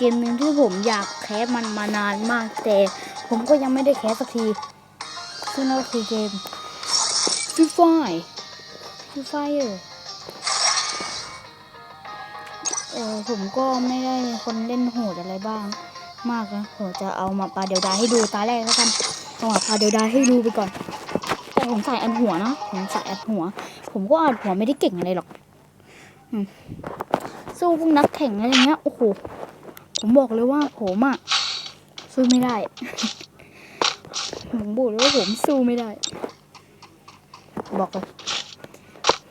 เกมหนึ่งที่ผมอยากแคสมันมานานมากแต่ ผมก็ยังไม่ได้แคสสักทีซึ่งนั่นก็คือเกมฟ r ี e ไฟฟ r ี e ไฟเออเออผมก็ไม่ได้คนเล่นโหดอะไรบ้าง มากนะผมจะเอามาปลาเดียวดายให้ดูตาแรกแล้วกันต้องเอาปลาเดียวดายให้ดูไปก่อนแต่ผมใส่อันหัวนะผมใส่อันหัว ผมก็อัดหัวไม่ได้เก่งอะไรหรอกสู้พวกนักแข่งอะไรเงี้ยโอ้โห ผมบอกเลยว่าผมอะสู้ไม่ได้ ผมบอกเลยว่าผมสู้ไม่ได้ บอกเลย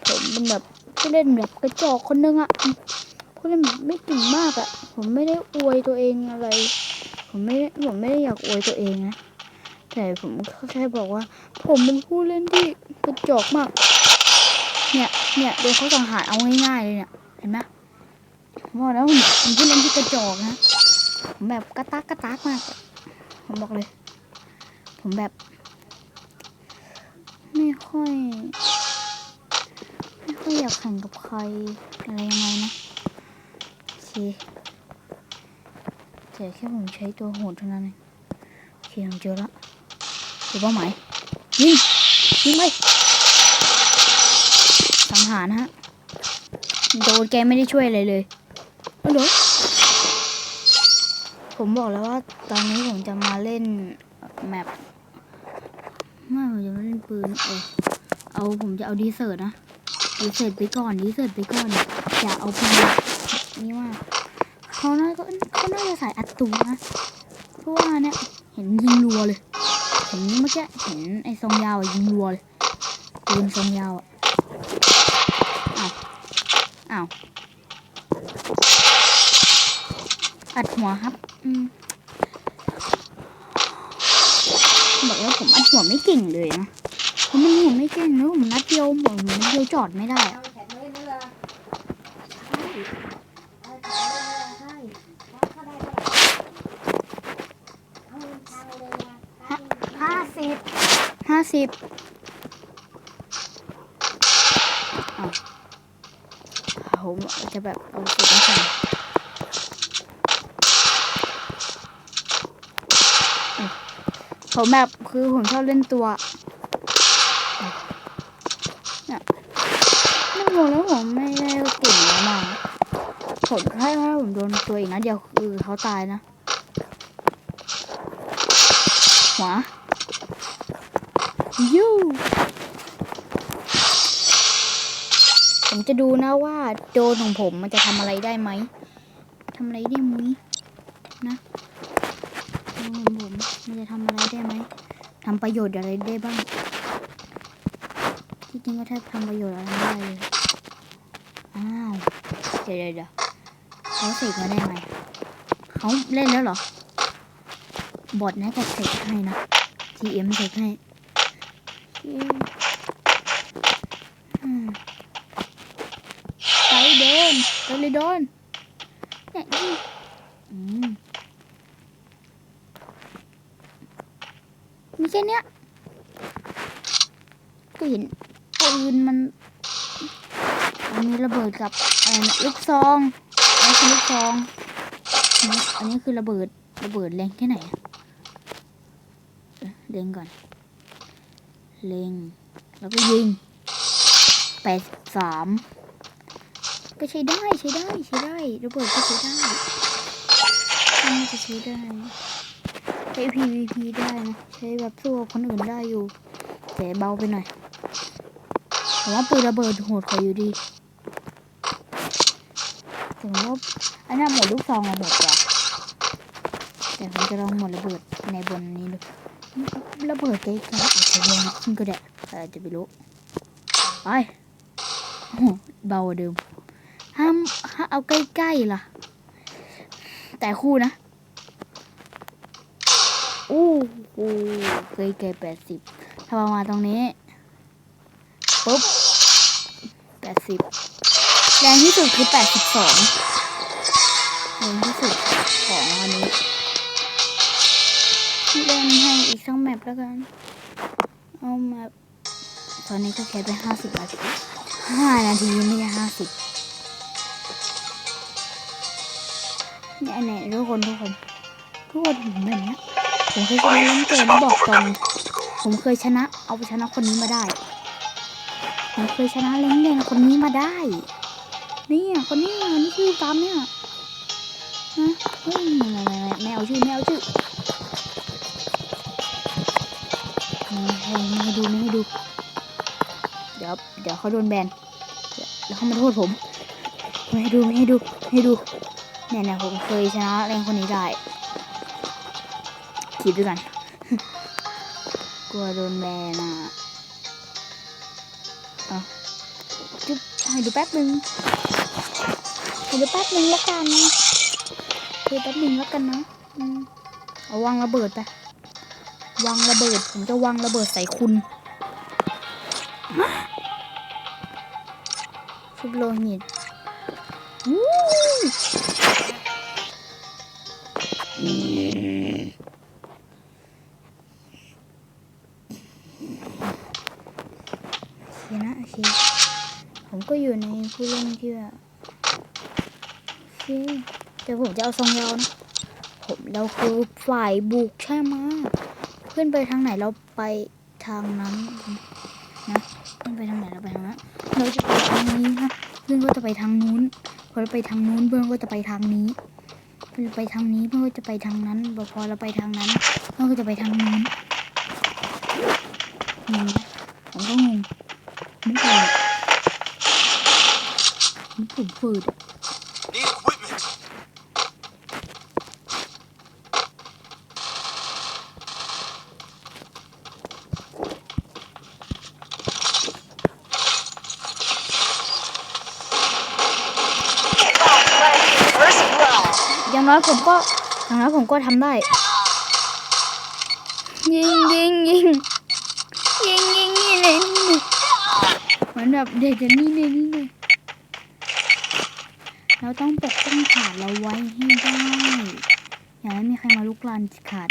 ผมเป็นแบบผู้เล่นแบบกระจอกคนนึงอะผู้เล่นแบบไม่เก่งมากอะผมไม่ได้อวยตัวเองอะไร ผมไม่ผมไม่ได้อยากอวยตัวเองนะแต่ผมแค่บอกว่า ผมเป็นผู้เล่นที่กระจอกมาก เนี่ยเนี่ยโดนเขาสังหารเอาง่ายๆเลยเนี่ยเห็นไหม มอแล้วผมเป็นผู้เล่นที่กระจอกนะผมแบบกระตักกระตักมาก ผมบอกเลย ผมแบบ ไม่ค่อย ไม่ค่อยอยากแข่งกับใครอะไรยังไงนะโอเคแต่แค่ผมใช้ตัวโหดเท่านั้นเองโอเคผมเจอละเจอเป้าหมายยิงยิงไปสังหารนะฮะโดนแกไม่ได้ช่วยอะไรเลย เอาเหรอผมบอกแล้วว่าตอนนี้ผมจะมาเล่นแมปไม่ผมจะมาเล่นปืนเออเอาผมจะเอาดีเซอร์นะดีเซอร์ไปก่อนดีเซอร์ไปก่อนอย่าเอาปืนนี่ว่าเขาน่าก็เขาน่าจะใส่อัดตูนะเพราะว่าเนี่ยเห็นยิงรัวเลยเห็นเมื่อกี้เห็นไอ้ทรงยาวยิงรัวเลยปืนทรงยาวอะอ้าวอ้าว อัดหัวครับ อืมบอกแล้วผมอัดหัวไม่เก่งเลยนะผมมันหัวไม่เก่งแล้วผมนัดเดียวผมนัดเดียวจอดไม่ได้อะห้าสิบห้าสิบผมจะแบบเอาสิบมาใส่ ผมแบบคือผมชอบเล่นตัวเนี่ยไม่บอกแล้วผมไม่ได้เก่งอะไรมาผมแค่ถ้าผมโดนตัวอีกนะเดี๋ยวคือเขาตายนะหัวยูผมจะดูนะว่าโดนของผมมันจะทำอะไรได้ไหมทำอะไรได้มุ้ยนะ ของผมมันจะทำอะไรได้ไหมทำประโยชน์อะไรได้บ้าง ที่จริงก็แทบทำประโยชน์อะไรไม่ได้เลยอ้าวเดี๋ยวเดี๋ยวเขาเสกมาได้ไหมเขาเล่นแล้วเหรอ บอทน่าจะเสกให้นะ TM เสกให้ไปเดินไปเลยโดนเนี่ยอืม มีแค่เนี้ยก็เห็นปืนมันมันมีระเบิดกับอะไรนะลูกซองอันนี้คือลูกซองอันนี้คือระเบิดระเบิดแรงแค่ไหนเล็งก่อน เล็ง แล้วก็ยิงแปดสามก็ใช้ได้ใช้ได้ใช้ได้ระเบิดก็ใช้ได้ก็จะใช้ได้ ช้ PVP ได้นะใช้แบบสู้กับคนอื่นได้อยู่ แต่เบาไปหน่อยแต่ว่าปืนระเบิดโหดกว่าอยู่ดีถึงว่าอันนี้หมดลูกซองระเบิดกว่าแต่ผมจะลองหมดระเบิดในบนนี้ดูระเบิดใกล้ๆอาจจะแรงขึ้นก็ได้แต่จะไม่รู้ไปเบาเดิมห้ามห้ามเอาใกล้ๆล่ะ แต่คู่นะ อู้หูใกล้ๆแปดสิบถ้าประมาณตรงนี้ ปุ๊บแปดสิบแรงที่สุดคือแปดสิบสองแรงที่สุดของอันนี้เล่นให้อีกสักแมปแล้วกัน เอาแมปตอนนี้ก็แค่ไปห้าสิบนาทีห้านาทีไม่ใช่ห้าสิบเนี่ยเนี่ยทุกคนทุกคนทุกคนผมแบบเนี้ย ผมเคยชนะเล่นเกมบอกตรงผมเคยชนะ เอาไปชนะคนนี้มาได้ ผมเคยชนะเล้งแดงคนนี้มาได้ เนี่ยคนนี้นี่ชื่อตามเนี่ยนะเฮ้ยไม่ไม่ไม่ไม่เอาชื่อไม่เอาชื่อไม่ให้ไม่ให้ดูไม่ให้ดู เดี๋ยวเดี๋ยวเขาโดนแบนเดี๋ยวแล้วเขามาโทษผม ไม่ให้ดูไม่ให้ดูไม่ให้ดูเนี่ยเนี่ยผมเคยชนะแรงคนนี้ได้ คิดด้วยกัน กลัวโดนแบนอะเอาจุ๊บให้ดูแป๊บนึงให้ดูแป๊บนึงแล้วกันดูแป๊บนึงแล้วกันนะอืมเอาวางระเบิดไปวางระเบิด ผมจะวางระเบิดใส่คุณชุบโลหิตวู้โอ เคนะโอเคผมก็อยู่ในผู้เล่นที่แบบโอเคแต่ผมจะเอาทรงยาวนะผมเราคือฝ่ายบุกใช่ไหมเพื่อนไปทางไหนเราไปทางนั้นนะเพื่อนไปทางไหนเราไปทางนั้นเราจะไปทางนี้นะเพื่อนก็จะไปทางนู้นพอเราไปทางนู้นเพื่อนก็จะไปทางนี้เพื่อนไปทางนี้เพื่อนก็จะไปทางนั้นพอเราไปทางนั้นเพื่อนก็จะไปทางนู้นงงผมก็งง ไม่เคยมันผมฝืดอย่างน้อยผมก็อย่างน้อยผมก็ทำได้ ยิงยิงยิงยิงยิง มือนแบบเด็กจะนี่เลยนี่เลยเราต้องปกป้องขาดเราไว้ให้ได้ อย่าให้มีใครมาลุกลานขาด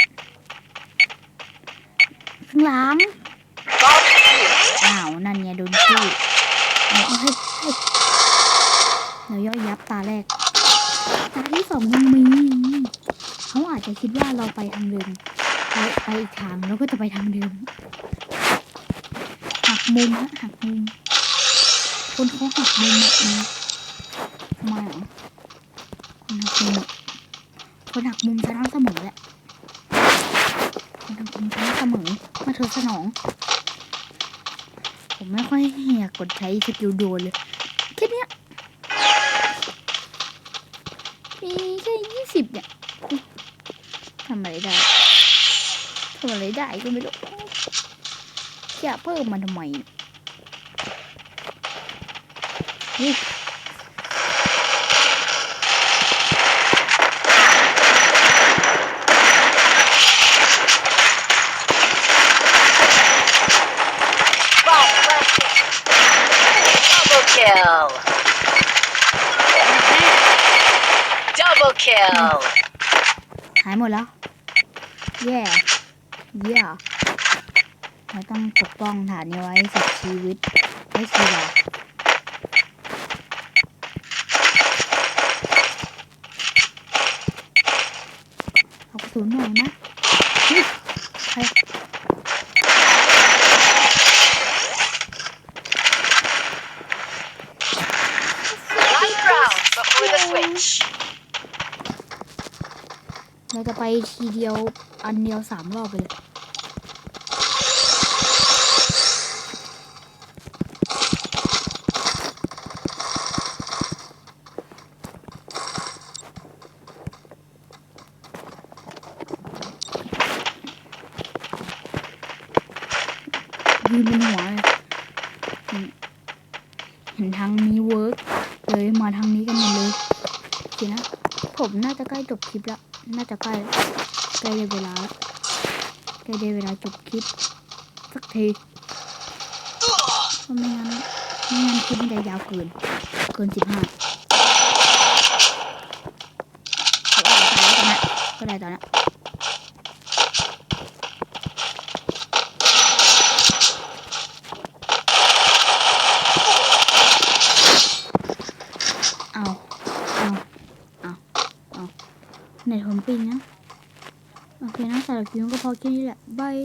ข้างหลังอ้าว นั่นไงโดนชื่อเอาเอาให้ให้เดี๋ยวย่อยยับตาแรก ตาที่สองยังมีเขาอาจจะคิดว่าเราไปทางเดิมไปไปอีกทางแล้วก็จะไปทางเดิมหักมุมฮะหักมุม คนเขาหักมุมหมดนะทำไมเหรอคนหักมุมอะคนหักมุมชนะเสมอแหละคนหักมุมชนะเสมอมาเธอสนอง ผมไม่ค่อยอยากกดใช้สกิลโดนเลยแค่เนี้ยมีแค่ยี่สิบเนี่ยทำอะไรได้ทำอะไรได้ก็ไม่รู้จะเพิ่มมันทำไมเนี่ย อุ๊ย Double kill. Double kill. หายหมดแล้ว แย่เย่เราต้องปกป้องฐานนี้ไว้สักชีวิตไม่ชีวาูนย์หน่อยนะเราจะไปทีเดียวอันเดียวสามรอบไปเลย ยืนบนหัวเลยเห็นเห็นทางนี้เวิร์กเลยมาทางนี้กันหมดเลยโอเคนะ ผมน่าจะใกล้จบคลิปแล้ว น่าจะใกล้ใกล้เวลาใกล้ได้เวลาจบคลิปสักทีเพราะไม่งั้นไม่งั้นคลิปมันจะยาวเกิน เกินสิบห้าก็ได้ตอนนี้เอาเอาเอาเอา เน็ตผมปิงนะ โอเคนะสำหรับ คลิปนี้ก็พอแค่นี้แหละบาย